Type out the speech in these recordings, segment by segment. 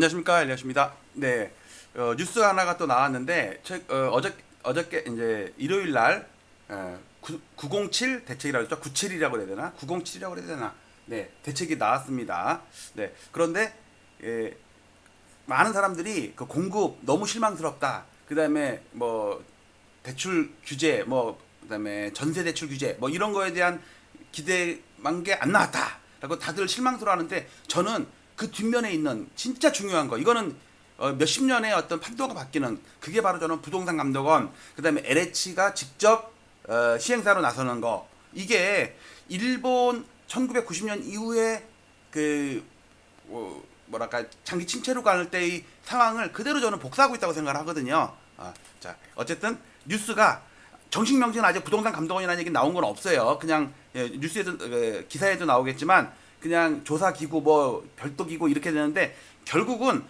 안녕하십니까 엘리엇입니다. 네 어, 뉴스 하나가 또 나왔는데 저, 어, 어저 어저께 이제 일요일 날 어, 9, 907 대책이라고 했죠. 97이라고 해야 되나? 907이라고 해야 되나? 네 대책이 나왔습니다. 네 그런데 예, 많은 사람들이 그 공급 너무 실망스럽다. 그 다음에 뭐 대출 규제 뭐 그다음에 전세 대출 규제 뭐 이런 거에 대한 기대만 게 안 나왔다라고 다들 실망스러워하는데 저는 그 뒷면에 있는 진짜 중요한 거 이거는 어, 몇십 년의 어떤 판도가 바뀌는 그게 바로 저는 부동산 감독원 그다음에 LH가 직접 어, 시행사로 나서는 거 이게 일본 1990년 이후에 그 어, 뭐랄까 장기 침체로 가는 때의 상황을 그대로 저는 복사하고 있다고 생각을 하거든요. 아, 자 어쨌든 뉴스가 정식 명칭은 아직 부동산 감독원이라는 얘기 나온 건 없어요. 그냥 예, 뉴스에도 어, 기사에도 나오겠지만 그냥 조사 기구 뭐 별도 기구 이렇게 되는데 결국은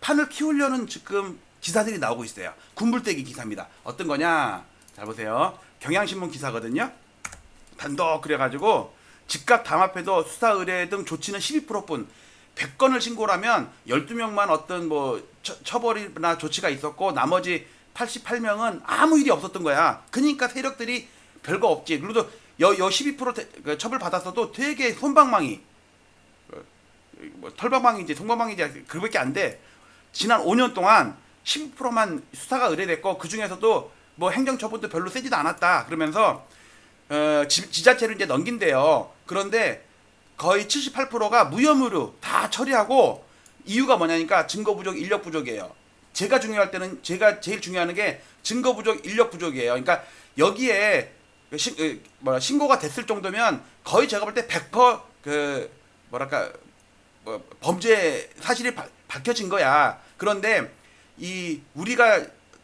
판을 키우려는 지금 기사들이 나오고 있어요. 군불대기 기사입니다. 어떤 거냐? 잘 보세요. 경향신문 기사거든요. 단독 그래가지고 집값 담합해도 수사 의뢰 등 조치는 12%뿐 100건을 신고를 하면 12명만 어떤 뭐 처, 처벌이나 조치가 있었고 나머지 88명은 아무 일이 없었던 거야. 그러니까 세력들이 별거 없지. 그래도 여, 여 12% 대- 그 받았어도 되게 손방망이 어, 뭐 털방망이인지 송방망이인지 그거밖에 안 돼. 지난 5년 동안 10%만 수사가 의뢰됐고 그 중에서도 뭐 행정처분도 별로 세지도 않았다. 그러면서 어, 지, 지자체를 이제 넘긴대요. 그런데 거의 78%가 무혐의로 다 처리하고 이유가 뭐냐니까 증거 부족, 인력 부족이에요. 제가 중요할 때는 제가 제일 중요한 게 증거 부족, 인력 부족이에요. 그러니까 여기에 신, 그, 뭐라, 신고가 됐을 정도면 거의 제가 볼 때 100%그 뭐랄까 뭐 범죄 사실이 바- 밝혀진 거야. 그런데 이 우리가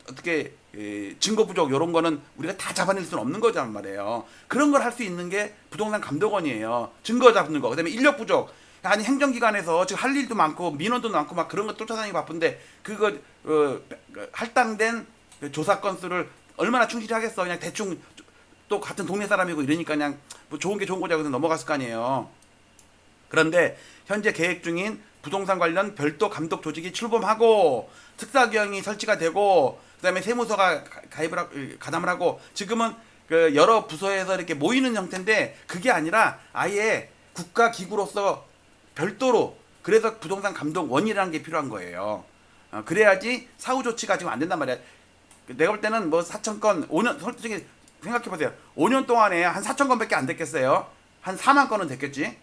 어떻게 예, 증거 부족 이런 거는 우리가 다 잡아낼 수는 없는 거란 말이에요. 그런 걸 할 수 있는 게 부동산 감독원이에요. 증거 잡는 거. 그다음에 인력 부족. 아니 행정기관에서 지금 할 일도 많고 민원도 많고 막 그런 거 쫓아다니기 바쁜데 그거 어, 그 할당된 그 조사 건수를 얼마나 충실히 하겠어. 그냥 대충 또 같은 동네 사람이고 이러니까 그냥 뭐 좋은 게 좋은 거자고 해서 넘어갔을 거 아니에요. 그런데 현재 계획 중인 부동산 관련 별도 감독 조직이 출범하고 특사경이 설치가 되고 그다음에 세무서가 가- 가입을 하, 가담을 하고 지금은 그 여러 부서에서 이렇게 모이는 형태인데 그게 아니라 아예 국가 기구로서 별도로 그래서 부동산 감독원이라는 게 필요한 거예요. 어, 그래야지 사후 조치가 지금 안 된단 말이야. 내가 볼 때는 뭐 4천 건 5년 솔직히 생각해 보세요. 5년 동안에 한 4천 건밖에 안 됐겠어요. 한 4만 건은 됐겠지.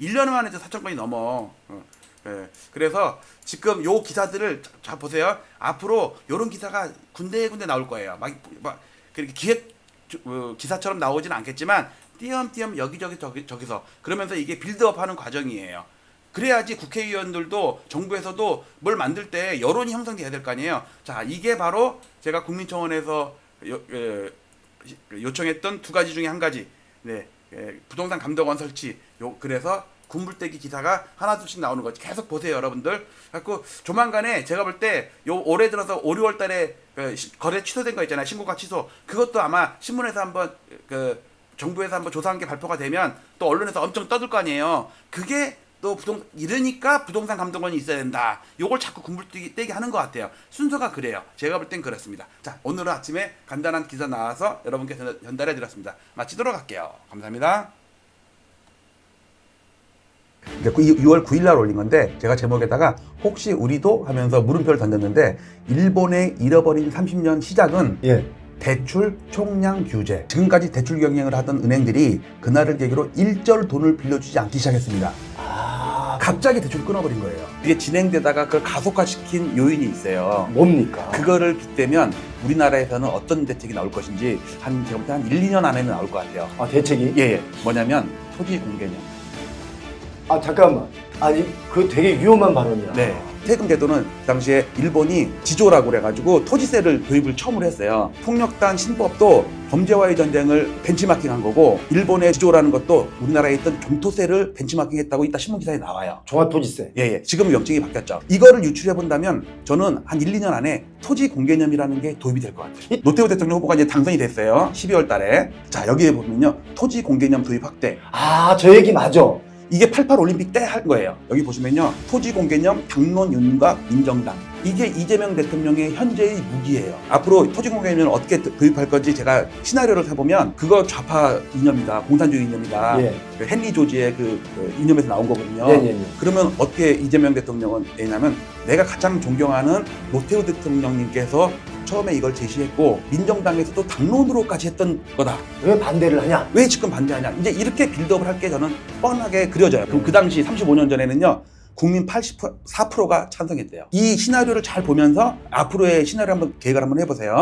1년 만에도 4천 건이 넘어. 어, 예. 그래서 지금 요 기사들을 자, 자 보세요. 앞으로 요런 기사가 군데군데 나올 거예요. 막, 막 그렇게 기획 주- 어, 기사처럼 나오지는 않겠지만 띄엄띄엄 여기저기 저기, 저기서 그러면서 이게 빌드업 하는 과정이에요. 그래야지 국회의원들도 정부에서도 뭘 만들 때 여론이 형성돼야 될 거 아니에요. 자 이게 바로 제가 국민청원에서 요, 예, 요청했던 두 가지 중에 한 가지. 네, 예, 부동산 감독원 설치. 요 그래서 군불대기 기사가 하나 둘씩 나오는 거지. 계속 보세요, 여러분들. 갖고 조만간에 제가 볼 때 요 올해 들어서 5, 6월 달에 그 시- 거래 취소된 거 있잖아요. 신고가 취소. 그것도 아마 신문에서 한번 그 정부에서 한번 조사한 게 발표가 되면 또 언론에서 엄청 떠들 거 아니에요. 그게 또 부동 이러니까 부동산 감독원이 있어야 된다. 요걸 자꾸 군불대기 떼기 하는 것 같아요. 순서가 그래요. 제가 볼 땐 그렇습니다. 자, 오늘은 아침에 간단한 기사 나와서 여러분께 전- 전달해 드렸습니다. 마치도록 할게요. 감사합니다. 이제 6월 9일 날 올린 건데 제가 제목에다가 혹시 우리도 하면서 물음표를 던졌는데 일본의 잃어버린 30년 시작은 예. 대출 총량 규제. 지금까지 대출 경쟁을 하던 은행들이 그날을 계기로 일절 돈을 빌려주지 않기 시작했습니다. 아, 갑자기 대출 끊어버린 거예요. 이게 진행되다가 그걸 가속화시킨 요인이 있어요. 뭡니까? 그거를 빗대면 우리나라에서는 어떤 대책이 나올 것인지 한 제가 볼때한 1, 2년 안에는 나올 것 같아요. 아, 대책이? 예, 예. 뭐냐면 토지 공개념. 아, 잠깐만. 아니, 그 되게 위험한 발언이야. 네. 세금 제도는 그 당시에 일본이 지조라고 그래가지고 토지세를 도입을 처음으로 했어요. 폭력단 신법도 범죄와의 전쟁을 벤치마킹한 거고 일본의 지조라는 것도 우리나라에 있던 종토세를 벤치마킹했다고 이따 신문 기사에 나와요. 종합토지세. 예, 예. 지금 명칭이 바뀌었죠. 이거를 유출해 본다면 저는 한 1, 2년 안에 토지 공개념이라는 게 도입이 될 것 같아요. 노태우 대통령 후보가 이제 당선이 됐어요. 12월 달에. 자, 여기에 보면요. 토지 공개념 도입 확대. 아, 저 얘기 맞아. 이게 88 올림픽 때한 거예요. 여기 보시면요. 토지 공개념, 당론 윤곽, 민정당. 이게 이재명 대통령의 현재의 무기예요. 앞으로 토지 공개념을 어떻게 도- 도입할 건지 제가 시나리오를 해보면 그거 좌파 이념이다. 공산주의 이념이다. 예. 그 헨리 조지의 그, 그 이념에서 나온 거거든요. 예, 예, 예. 그러면 어떻게 이재명 대통령은 왜냐면 내가 가장 존경하는 노태우 대통령님께서 처음에 이걸 제시했고 민정당에서도 당론으로까지 했던 거다. 왜 반대를 하냐? 왜 지금 반대하냐? 이제 이렇게 빌드업을 할 게 저는 뻔하게 그려져요. 그럼 그 당시 35년 전에는요. 국민 84%가 찬성했대요. 이 시나리오를 잘 보면서 앞으로의 시나리오 한번 계획을 한번 해보세요.